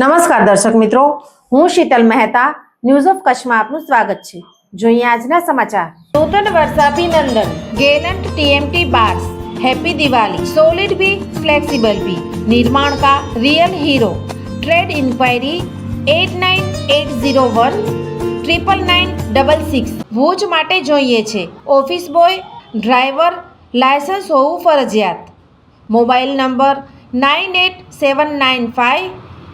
નમસ્કાર દર્શક મિત્રો, હું શીતલ મહેતા ન્યૂઝ ઓફ કચ્છમાં આપનું સ્વાગત છે. જોઈએ આજના સમાચાર. નૂતન વર્ષાભિનંદન Gallant TMT bars happy Diwali solid be flexible be નિર્માણ કા real hero trade inquiry at nine eight zero one triple nine double six Bhuj માટે જોઈએ છે. ઓફિસ બોય ડ્રાઈવર લાયસન્સ હોવું ફરજિયાત. Mobile number nine eight seven nine five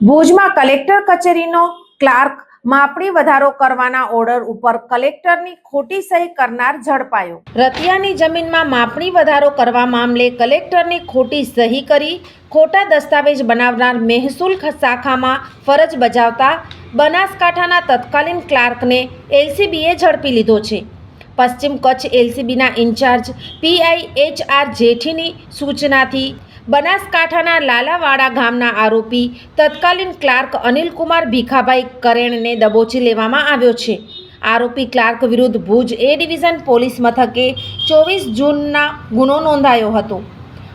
ભુજમાં collector કચેરીનો clerk માપણી વધારો કરવાના ઓર્ડર ઉપર કલેક્ટરની ખોટી સહી કરનાર ઝડપાયો. રતિયાની જમીનમાં માપણી વધારો કરવા મામલે કલેક્ટરની ખોટી સહી કરી ખોટા દસ્તાવેજ બનાવનાર મહેસૂલ શાખામાં ફરજ બજાવતા બનાસકાંઠાના તત્કાલીન ક્લાર્કને એલસીબીએ ઝડપી લીધો છે. પશ્ચિમ કચ્છ એલસીબીના ઇન્ચાર્જ પીઆઈ એચ આર જેઠીની સૂચનાથી બનાસકાંઠાના લાલાવાડા ગામના આરોપી તત્કાલીન ક્લાર્ક અનિલકુમાર ભીખાભાઈ કરેણને દબોચી લેવામાં આવ્યો છે. આરોપી ક્લાર્ક વિરુદ્ધ ભુજ એ ડિવિઝન પોલીસ મથકે ચોવીસ જૂનના ગુનો નોંધાયો હતો.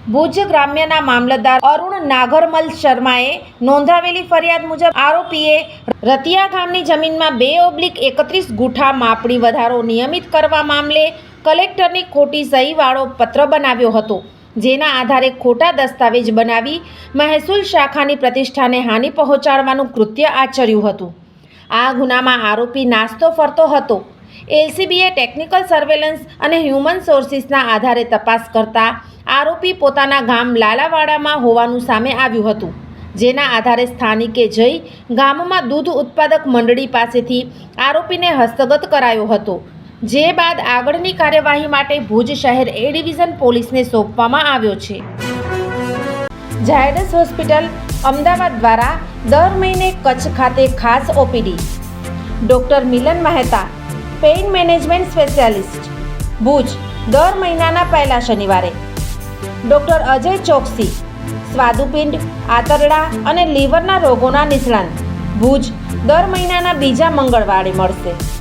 ભુજ ગ્રામ્યના મામલતદાર અરુણ નાગરમલ શર્માએ નોંધાવેલી ફરિયાદ મુજબ આરોપીએ રતિયા ગામની જમીનમાં બે ઓબ્લિક એકત્રીસ ગુઠા માપણી વધારો નિયમિત કરવા મામલે કલેક્ટરની ખોટી સહીવાળો પત્ર બનાવ્યો હતો. જેના આધારે ખોટા દસ્તાવેજ બનાવી મહેસૂલ શાખાની પ્રતિષ્ઠાને હાનિ પહોંચાડવાનું કૃત્ય આચર્યું હતું. આ ગુનામાં આરોપી નાસ્તો ફરતો હતો. એલસીબીએ ટેકનિકલ સર્વેલન્સ અને હ્યુમન સોર્સિસના આધારે તપાસ કરતા આરોપી પોતાના ગામ લાલાવાડામાં હોવાનું સામે આવ્યું હતું. જેના આધારે સ્થાનિકે જઈ ગામમાં દૂધ ઉત્પાદક મંડળી પાસેથી આરોપીને હસ્તગત કરાયો હતો. જે બાદ આગળની કાર્યવાહી માટે ભુજ શહેર એ ડિવિઝન પોલીસને સોંપવામાં આવ્યો છે. ઝાયડસ હોસ્પિટલ અમદાવાદ દ્વારા દર મહિને કચ્છ ખાતે ખાસ OPD. Doctor Milan Mehta, pain management specialist. Bhuj દર મહિનાના પહેલા શનિવારે. ડૉક્ટર અજય ચોકસી, સ્વાદુપિંડ, આંતરડા અને લીવરના રોગોના નિષ્ણાંત. ભુજ દર મહિનાના બીજા મંગળવારે મળશે.